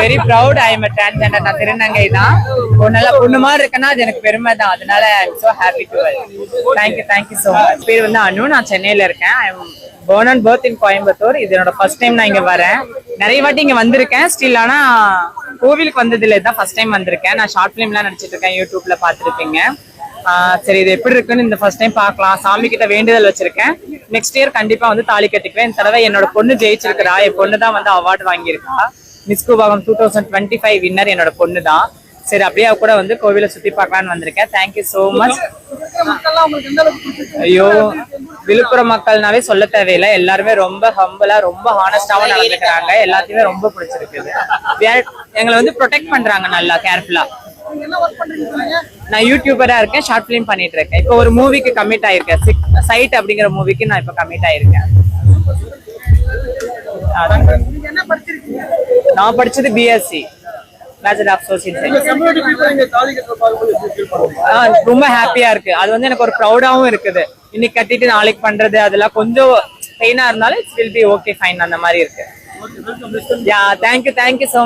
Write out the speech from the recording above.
Very proud I am transgender நான் திருநங்கை தான். ஒரு நல்ல பொண்ணு மாதிரி இருக்கேன்னா அது எனக்கு பெருமை தான். அதனால I so happy to thank you thank you so much பேர் வந்து அனு. நான் சென்னையில இருக்கேன். I am born and birth in Coimbatore. இது என்னோட ஃபர்ஸ்ட் டைம் நான் இங்க வரேன். நிறைய வாட்டி இங்க வந்திருக்கேன். ஸ்டில் ஆனா கோவிலுக்கு வந்தது தான் ஃபர்ஸ்ட் டைம் வந்திருக்கேன். நான் ஷார்ட் ஃபிலிம்லாம் நடிச்சிட்டு இருக்கேன். யூடியூப்ல பார்த்துருப்பீங்க. சரி இது எப்படி இருக்குன்னு இந்த ஃபர்ஸ்ட் டைம் பார்க்கலாம். சாமி கிட்ட வேண்டுதல் வச்சிருக்கேன். நெக்ஸ்ட் இயர் கண்டிப்பா வந்து தாலி கட்டிக்குவேன். இந்த தடவை என்னோட பொண்ணு ஜெயிச்சிருக்கிறா. என் பொண்ணு தான் வந்து அவார்டு வாங்கியிருக்கா. Miss கூபாகம் two thousand twenty five winner என்னோட பொண்ணு தான் சரி அப்படியே கூட வந்து கோவிலை சுத்தி பார்க்கலான்னு வந்திருக்கேன். தேங்க்யூ சோ மச் ஐயோ விழுப்புரம் மக்கள்னாவே சொல்ல தேவையில்லை. எல்லாருமே ரொம்ப ஹம்பிளா ரொம்ப ஹானஸ்டாவும் நடந்துக்கிறாங்க. எல்லாத்தையுமே ரொம்ப பிடிச்சிருக்குது. எங்களை வந்து ப்ரொடெக்ட் பண்றாங்க நல்லா கேர்ஃபுல்லா நான் யூடியூபரா இருக்கேன் ஷார்ட் ஃபிலிம் பண்ணிட்டு இருக்கேன். இப்போ ஒரு மூவிக்கு கமிட் ஆயிருக்கேன். சைட் அப்படிங்கிற மூவிக்கு நான் இப்போ கமிட் ஆயிருக்கேன். நான் படிச்சது BSc bachelor of social science ரொம்ப ஹாப்பியா இருக்கு. அது வந்து எனக்கு ஒரு ப்ரௌடாவும் இருக்குது. இன்னைக்கு கட்டிட்டு நாளைக்கு பண்றது அதெல்லாம் கொஞ்சம் பெயினா இருந்தாலும் it's will be okay fine அந்த மாதிரி இருக்கு. Yeah thank you thank you so